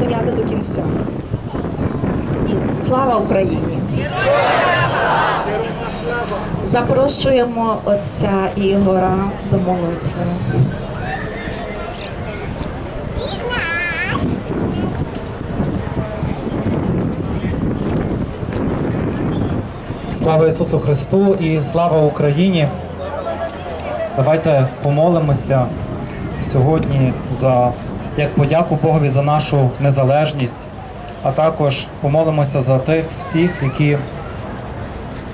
стояти до кінця. І слава Україні! Запрошуємо отця Ігора до молитви. Слава Ісусу Христу і слава Україні! Давайте помолимося сьогодні за як подяку Богові за нашу незалежність, а також помолимося за тих всіх, які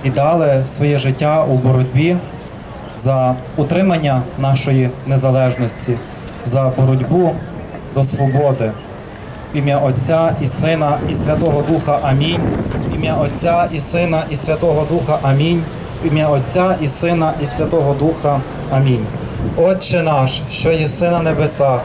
віддали своє життя у боротьбі за утримання нашої незалежності, за боротьбу до свободи. В ім'я Отця і Сина і Святого Духа Амінь. Ім'я Отця і Сина і Святого Духа Амінь. Ім'я Отця і Сина і Святого Духа Амінь. Отче наш, що єси на небесах,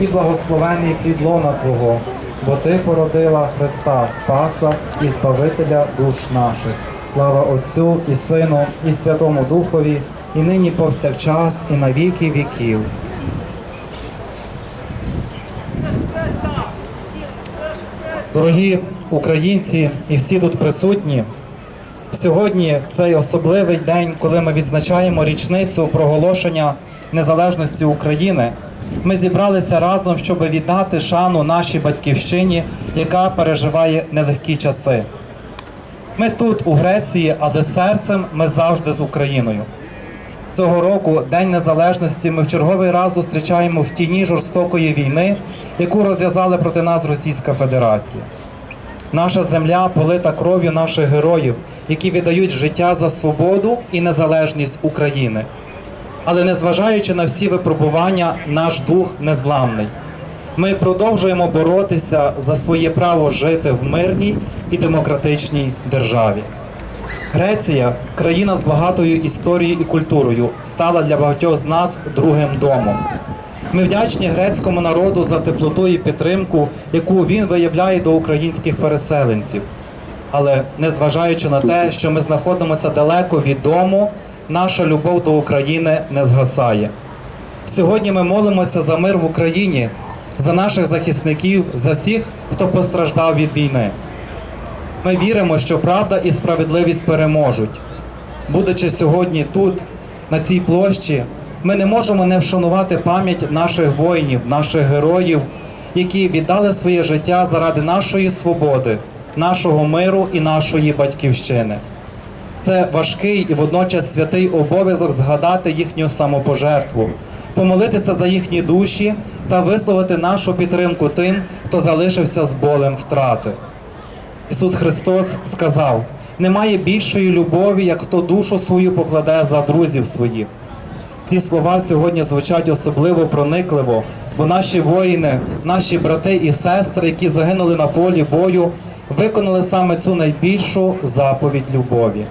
і благословений плід лона Твого, бо Ти породила Христа, Спаса і Збавителя душ наших. Слава Отцю і Сину, і Святому Духові, і нині повсякчас, і на віки віків. Дорогі українці і всі тут присутні, сьогодні в цей особливий день, коли ми відзначаємо річницю проголошення незалежності України, ми зібралися разом, щоб віддати шану нашій батьківщині, яка переживає нелегкі часи. Ми тут, у Греції, але серцем ми завжди з Україною. Цього року День Незалежності ми в черговий раз зустрічаємо в тіні жорстокої війни, яку розв'язали проти нас Російська Федерація. Наша земля полита кров'ю наших героїв, які віддають життя за свободу і незалежність України. Але незважаючи на всі випробування, наш дух незламний. Ми продовжуємо боротися за своє право жити в мирній і демократичній державі. Греція, країна з багатою історією і культурою, стала для багатьох з нас другим домом. Ми вдячні грецькому народу за теплоту і підтримку, яку він виявляє до українських переселенців. Але незважаючи на те, що ми знаходимося далеко від дому, наша любов до України не згасає. Сьогодні ми молимося за мир в Україні, за наших захисників, за всіх, хто постраждав від війни. Ми віримо, що правда і справедливість переможуть. Будучи сьогодні тут, на цій площі, ми не можемо не вшанувати пам'ять наших воїнів, наших героїв, які віддали своє життя заради нашої свободи, нашого миру і нашої батьківщини. Це важкий і водночас святий обов'язок згадати їхню самопожертву, помолитися за їхні душі та висловити нашу підтримку тим, хто залишився з болем втрати. Ісус Христос сказав: немає більшої любові, як хто душу свою покладе за друзів своїх. Ці слова сьогодні звучать особливо проникливо, бо наші воїни, наші брати і сестри, які загинули на полі бою, виконали саме цю найбільшу заповідь любові.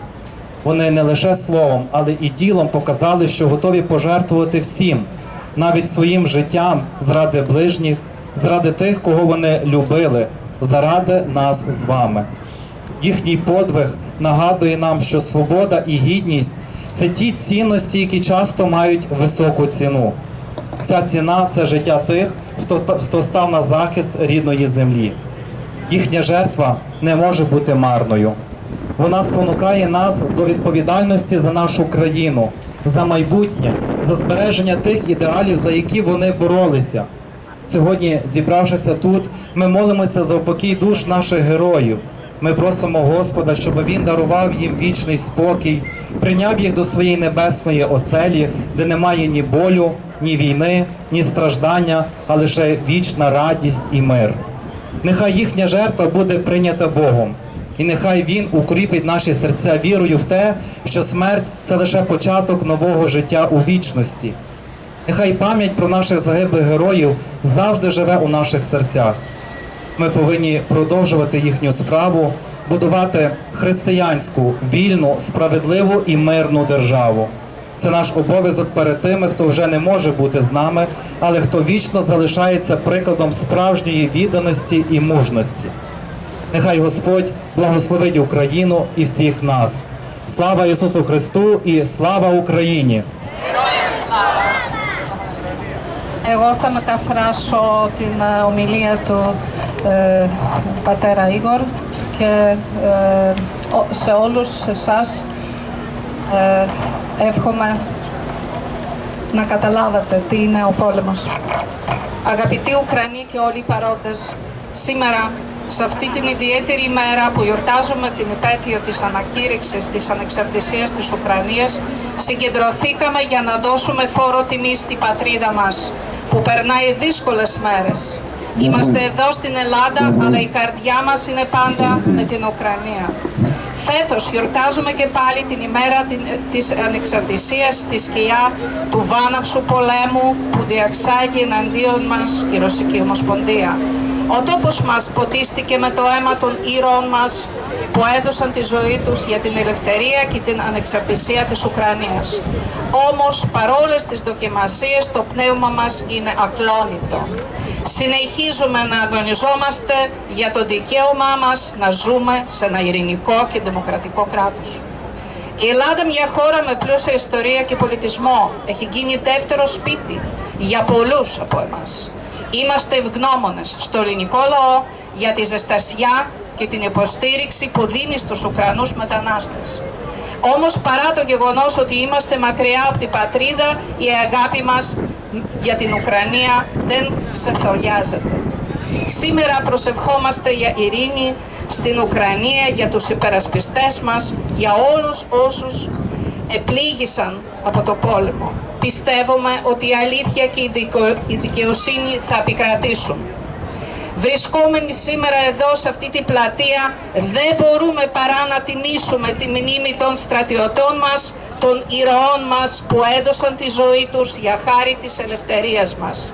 Вони не лише словом, але і ділом показали, що готові пожертвувати всім, навіть своїм життям заради ближніх, заради тих, кого вони любили, заради нас з вами. Їхній подвиг нагадує нам, що свобода і гідність це ті цінності, які часто мають високу ціну. Ця ціна це життя тих, хто, хто став на захист рідної землі. Їхня жертва не може бути марною. Вона спонукає нас до відповідальності за нашу країну, за майбутнє, за збереження тих ідеалів, за які вони боролися. Сьогодні, зібравшися тут, ми молимося за упокій душ наших героїв. Ми просимо Господа, щоб Він дарував їм вічний спокій, прийняв їх до своєї небесної оселі, де немає ні болю, ні війни, ні страждання, а лише вічна радість і мир. Нехай їхня жертва буде прийнята Богом, і нехай Він укріпить наші серця вірою в те, що смерть це лише початок нового життя у вічності. Нехай пам'ять про наших загиблих героїв завжди живе у наших серцях. Ми повинні продовжувати їхню справу, будувати християнську, вільну, справедливу і мирну державу. Це наш обов'язок перед тими, хто вже не може бути з нами, але хто вічно залишається прикладом справжньої відданості і мужності. Нехай Господь благословить Україну і всіх нас. Слава Ісусу Христу і слава Україні! Εγώ θα μεταφράσω την ε, ομιλία του ε, πατέρα Ίγορ και ε, ο- σε όλους εσάς ε, εύχομαι να καταλάβατε τι είναι ο πόλεμος. Αγαπητοί Ουκρανοί και όλοι οι παρόντες, σήμερα σε αυτή την ιδιαίτερη ημέρα που γιορτάζουμε την επέτειο της ανακήρυξης της ανεξαρτησίας της Ουκρανίας, συγκεντρωθήκαμε για να δώσουμε φόρο τιμή στην πατρίδα μας, που περνάει δύσκολες μέρες. Είμαστε εδώ στην Ελλάδα, αλλά η καρδιά μας είναι πάντα με την Ουκρανία. Φέτος γιορτάζουμε και πάλι την ημέρα την- της ανεξαρτησίας στη σκιά του βάναυσου πολέμου που διαξάγει εναντίον μας η Ρωσική Ομοσπονδία. Ο τόπος μας ποτίστηκε με το αίμα των ήρωων μας που έδωσαν τη ζωή τους για την ελευθερία και την ανεξαρτησία της Ουκρανίας. Όμως παρόλες τις δοκιμασίες το πνεύμα μας είναι ακλόνητο. Συνεχίζουμε να αγωνιζόμαστε για το δικαίωμά μας να ζούμε σε ένα ειρηνικό και δημοκρατικό κράτος. Η Ελλάδα, μια χώρα με πλούσια ιστορία και πολιτισμό, έχει γίνει δεύτερο σπίτι για πολλούς από εμάς. Είμαστε ευγνώμονες στο ελληνικό λαό για τη ζεστασιά και την υποστήριξη που δίνει στους Ουκρανούς μετανάστες. Όμως παρά το γεγονός ότι είμαστε μακριά από την πατρίδα, η αγάπη μας για την Ουκρανία δεν ξεθοριάζεται. Σήμερα προσευχόμαστε για ειρήνη στην Ουκρανία, για τους υπερασπιστές μας, για όλους όσους επλήγησαν από το πόλεμο. Πιστεύουμε ότι η αλήθεια και η δικο- η δικαιοσύνη θα επικρατήσουν. Βρισκόμενοι σήμερα εδώ σε αυτή την πλατεία δεν μπορούμε παρά να τιμήσουμε τη μνήμη των στρατιωτών μας, των ηρωών μας που έδωσαν τη ζωή τους για χάρη της ελευθερίας μας,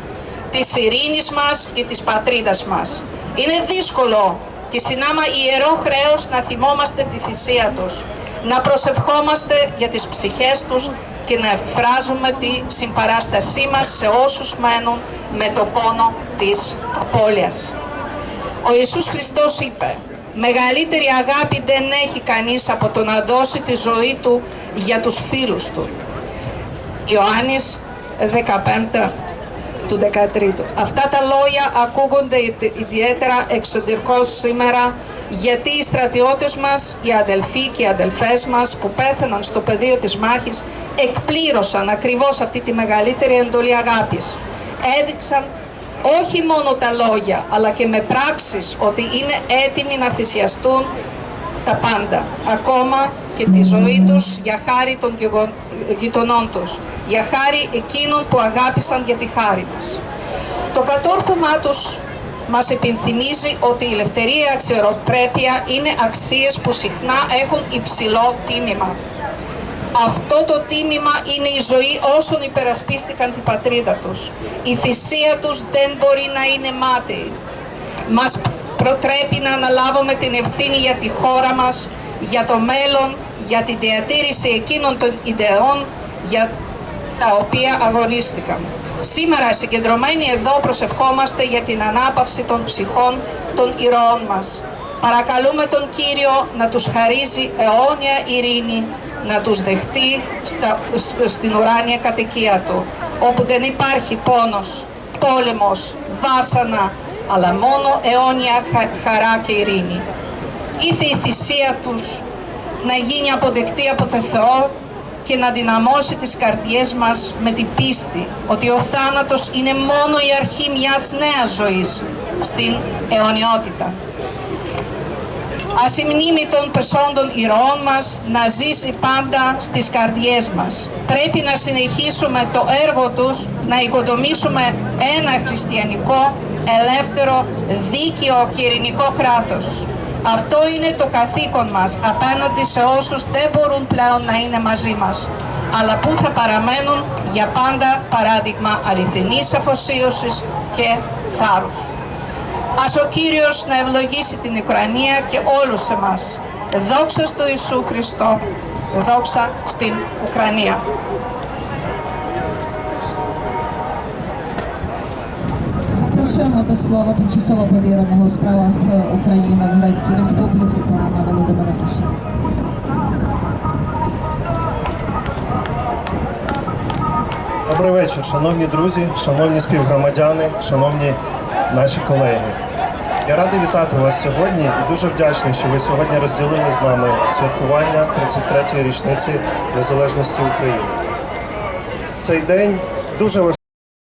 της ειρήνης μας και της πατρίδας μας. Είναι δύσκολο και συνάμα ιερό χρέος να θυμόμαστε τη θυσία τους, να προσευχόμαστε για τις ψυχές τους και να εκφράζουμε τη συμπαράστασή μας σε όσους μένουν με το πόνο της απώλειας. Ο Ιησούς Χριστός είπε «Μεγαλύτερη αγάπη δεν έχει κανείς από το να δώσει τη ζωή του για τους φίλους του». Ιωάννης 15 του 13. Αυτά τα λόγια ακούγονται ιδε- ιδιαίτερα εξωτερικώς σήμερα γιατί οι στρατιώτες μας, οι αδελφοί και οι αδελφές μας που πέθαναν στο πεδίο της μάχης εκπλήρωσαν ακριβώς αυτή τη μεγαλύτερη εντολή αγάπης. Έδειξαν όχι μόνο τα λόγια αλλά και με πράξεις ότι είναι έτοιμοι να θυσιαστούν τα πάντα, ακόμα και τη ζωή τους για χάρη των γεγον- γειτονών τους, για χάρη εκείνων που αγάπησαν για τη χάρη μας. Το κατόρθωμά τους μας επιθυμίζει ότι η ελευθερία και η αξιοπρέπεια είναι αξίες που συχνά έχουν υψηλό τίμημα. Αυτό το τίμημα είναι η ζωή όσων υπερασπίστηκαν την πατρίδα τους. Η θυσία τους δεν μπορεί να είναι μάταιη. Μας προτρέπει να αναλάβουμε την ευθύνη για τη χώρα μας, για το μέλλον, για την διατήρηση εκείνων των ιδεών για τα οποία αγωνίστηκαν. Σήμερα συγκεντρωμένοι εδώ προσευχόμαστε για την ανάπαυση των ψυχών των ηρώων μας. Παρακαλούμε τον Κύριο να τους χαρίζει αιώνια ειρήνη, να τους δεχτεί στα, σ- στην ουράνια κατοικία Του, όπου δεν υπάρχει πόνος, πόλεμος, βάσανα, αλλά μόνο αιώνια χα- χαρά και ειρήνη. Ήρθε η θυσία τους να γίνει αποδεκτή από τον Θεό και να δυναμώσει τις καρδιές μας με την πίστη ότι ο θάνατος είναι μόνο η αρχή μιας νέας ζωής στην αιωνιότητα. Ας η μνήμη των πεσόντων ηρωών μας να ζήσει πάντα στις καρδιές μας. Πρέπει να συνεχίσουμε το έργο τους, να οικοδομήσουμε ένα χριστιανικό, ελεύθερο, δίκαιο και ειρηνικό κράτος. Αυτό είναι το καθήκον μας απέναντι σε όσους δεν μπορούν πλέον να είναι μαζί μας, αλλά που θα παραμένουν για πάντα παράδειγμα αληθινής αφοσίωσης και θάρρους. Ας ο Κύριος να ευλογήσει την Ουκρανία και όλους εμάς. Δόξα στο Ιησού Χριστό. Δόξα στην Ουκρανία. До слова тимчасово повіреного у справах е, України в Грецькій Республіці пана Володимировича. Добрий вечір, шановні друзі, шановні співгромадяни, шановні наші колеги. Я радий вітати вас сьогодні і дуже вдячний, що ви сьогодні розділили з нами святкування 33-ї річниці незалежності України. Цей день дуже важливий.